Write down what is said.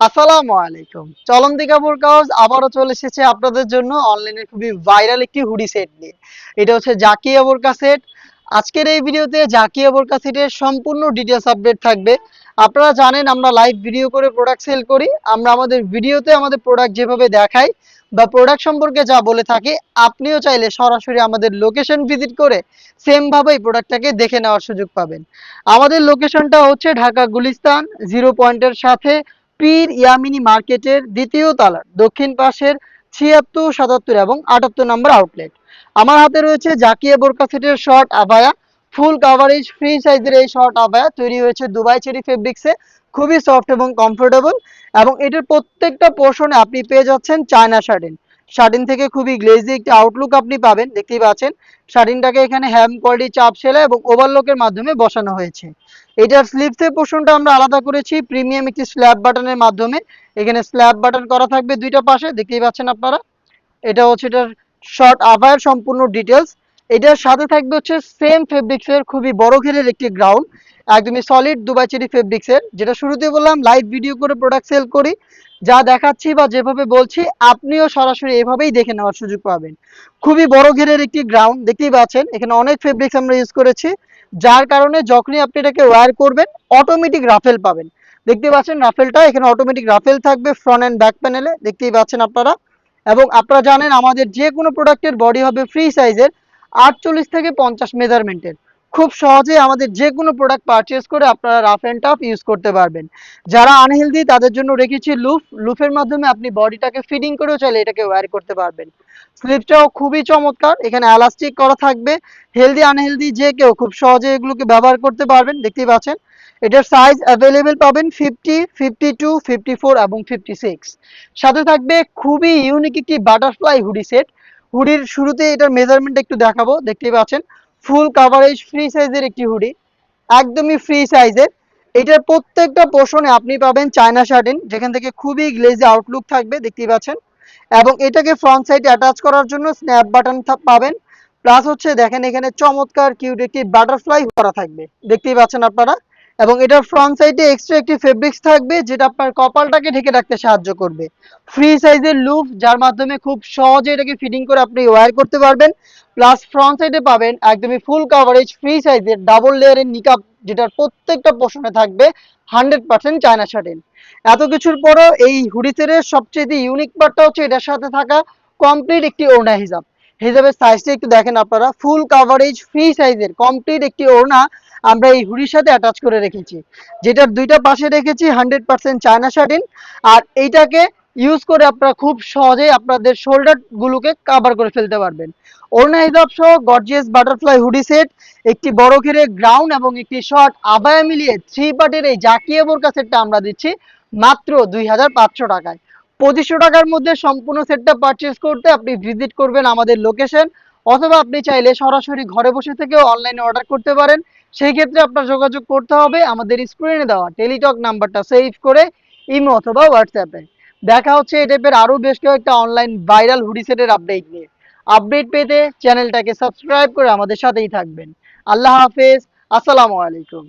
আসসালামু আলাইকুম। চলন্তিকা বোরকাউজ আবারও চলে এসেছে আপনাদের জন্য। অনলাইনে খুবই ভাইরাল একটি হুডি সেট নিয়ে। এটা হচ্ছে জাকিয়া বোরকা সেট আজকের এই ভিডিওতে জাকিয়া বোরকা সেটের সম্পূর্ণ ডিটেলস আপডেট থাকবে। আপনারা জানেন, আমরা লাইভ ভিডিও করে প্রোডাক্ট সেল করি। আমরা আমাদের ভিডিওতে আমাদের প্রোডাক্ট যেভাবে দেখাই বা প্রোডাক্ট সম্পর্কে যা বলে থাকি, আপনিও চাইলে সরাসরি আমাদের লোকেশন ভিজিট করে সেম ভাবেই প্রোডাক্টটাকে দেখে নেওয়ার সুযোগ পাবেন। আমাদের লোকেশনটা হচ্ছে ঢাকা গুলিস্তান জিরো পয়েন্টের সাথে পীর ইয়ামিনী মার্কেটের দ্বিতীয় তালার দক্ষিণ পাশের ছিয়াত্তর, সাতাত্তর এবং আটাত্তর নম্বর আউটলেট আমার হাতে রয়েছে জাকিয়া বোরকা সেটের শর্ট আবায়া ফুল কাভারেজ ফ্রি সাইজের এই শর্ট আবায়া তৈরি হয়েছে দুবাই চেরি ফেব্রিক্সে খুবই সফট এবং কমফোর্টেবল এবং এটার প্রত্যেকটা পোর্শনে আপনি পেয়ে যাচ্ছেন চায়না শার্টিন। শার্টিন থেকে খুবই গ্লেজি একটি আউটলুক আপনি পাবেন, দেখতেই পাচ্ছেন। শার্টিনটাকে এখানে হ্যাম কোয়ালিটি চাপ সেলাই এবং ওভারলকের মাধ্যমে বসানো হয়েছে। এটার স্লিভসের পোর্শনটা আমরা আলাদা করেছি প্রিমিয়াম একটি স্ল্যাব বাটনের মাধ্যমে। এখানে স্ল্যাব বাটন করা থাকবে দুইটা পাশে, দেখতেই পাচ্ছেন আপনারা। এটা হচ্ছে এটার শর্ট আভার সম্পূর্ণ ডিটেলস এটার সাথে থাকবে হচ্ছে সেম ফেব্রিক্সের খুবই বড় ঘেরের একটি গ্রাউন্ড একদমই সলিড দুবাই চেরি ফেব্রিক্সের যেটা শুরুতে বললাম লাইভ ভিডিও করে প্রোডাক্ট সেল করি। যা দেখাচ্ছি বা যেভাবে বলছি, আপনিও সরাসরি এভাবেই দেখে নেওয়ার সুযোগ পাবেন। খুবই বড় ঘেরের একটি গ্রাউন্ড দেখতেই পাচ্ছেন, এখানে অনেক ফেব্রিক্স আমরা ইউজ করেছি, যার কারণে যখনই আপনি এটাকে ওয়্যার করবেন অটোমেটিক রাফেল পাবেন। দেখতে পাচ্ছেন রাফেলটা এখানে অটোমেটিক রাফেল থাকবে ফ্রন্ট অ্যান্ড ব্যাক প্যানেলে দেখতেই পাচ্ছেন আপনারা। এবং আপনারা জানেন, আমাদের যে কোনো প্রোডাক্টের বডি হবে ফ্রি সাইজের আটচল্লিশ থেকে পঞ্চাশ মেজারমেন্টের খুব সহজে আমাদের যে কোনো প্রোডাক্ট পারচেস করে আপনারা রাফ অ্যান্ড টাফ ইউজ করতে পারবেন। যারা আনহেলদি তাদের জন্য রেখেছি লুফ লুফের মাধ্যমে আপনি বডিটাকে ফিটিং করেও চাইলে এটাকে ওয়্যার করতে পারবেন। স্লিপটাও খুবই চমৎকার। এখানে এলাস্টিক করা থাকবে। হেলদি আনহেলদি যে কেউ খুব সহজে এগুলোকে ব্যবহার করতে পারবেন। দেখতেই পাচ্ছেন? এটার সাইজ অ্যাভেলেবেল পাবেন fifty fifty two fifty four এবং ফিফটি সিক্স সাথে থাকবে খুবই ইউনিক একটি বাটারফ্লাই হুডি সেট হুডির শুরুতে এটার মেজারমেন্ট একটু দেখাবো। দেখতেই পাচ্ছেন? ফুল কাভারেজ ফ্রি সাইজের একটি হুডি একদমই ফ্রি সাইজের এটার প্রত্যেকটা পোর্শনে আপনি পাবেন চায়না শার্টিন, যেখান থেকে খুবই গ্লেজি আউটলুক থাকবে, দেখতেই পাচ্ছেন। এবং এটাকে ফ্রন্ট সাইডে অ্যাটাচ করার জন্য স্ন্যাপ বাটন পাবেন। প্লাস হচ্ছে দেখেন এখানে চমৎকার কিউট একটি বাটারফ্লাই করা থাকবে। দেখতেই পাচ্ছেন আপনারা? এবং এটার ফ্রন্ট সাইডে এক্সট্রা একটি ফেব্রিক্স থাকবে, যেটা আপনার কপালটাকে ঢেকে রাখতে সাহায্য করবে। ফ্রি সাইজের লুপ যার মাধ্যমে খুব সহজে এটাকে ফিটিং করে আপনি ওয়্যার করতে পারবেন। প্লাস ফ্রন্ট সাইডে পাবেন একদমই ফুল কাভারেজ ফ্রি সাইজের ডাবল লেয়ারের নিকাপ যেটার প্রত্যেকটা পোর্শনে থাকবে হান্ড্রেড পার্সেন্ট চায়না শার্টেন এত কিছুর পরেও এই হুডিসের সবচেয়ে ইউনিক পার্টটা হচ্ছে এটার সাথে থাকা কমপ্লিট একটি ওড়না হিজাব। হিজাবের সাইজটা একটু দেখেন আপনারা ফুল কাভারেজ ফ্রি সাইজের কমপ্লিট একটি ওড়না আমরা এই হুডির সাথে অ্যাটাচ করে রেখেছি। যেটার দুইটা পাশে রেখেছি হান্ড্রেড পার্সেন্ট চায়না শার্টিন আর এইটাকে ইউজ করে আপনারা খুব সহজেই আপনাদের শোল্ডার গুলোকে কাভার করে ফেলতে পারবেন। অরুণা হিজাব সহ গর্জিয়াস বাটারফ্লাই হুডি সেট একটি বড় ঘেরে গ্রাউন্ড এবং একটি শর্ট আবায়া মিলিয়ে থ্রি পার্টের এই জাকিয়ে বোরকা সেটটা আমরা দিচ্ছি মাত্র দুই হাজার পাঁচশো টাকায়। পঁচিশশো টাকার মধ্যে সম্পূর্ণ সেটটা পারচেস করতে আপনি ভিজিট করবেন আমাদের লোকেশন অথবা আপনি চাইলে সরাসরি ঘরে বসে থেকেও অনলাইনে অর্ডার করতে পারেন। সেই ক্ষেত্রে আপনার যোগাযোগ করতে হবে আমাদের স্ক্রিনে দেওয়া টেলিটক নাম্বারটা সেভ করে ইমো অথবা হোয়াটসঅ্যাপে দেখা হচ্ছে এই টাইপের আরও বেশ কয়েকটা অনলাইন ভাইরাল হুডিসেটের আপডেট নিয়ে। আপডেট পেতে চ্যানেলটাকে সাবস্ক্রাইব করে আমাদের সাথেই থাকবেন। আল্লাহ হাফেজ, আসসালামু আলাইকুম।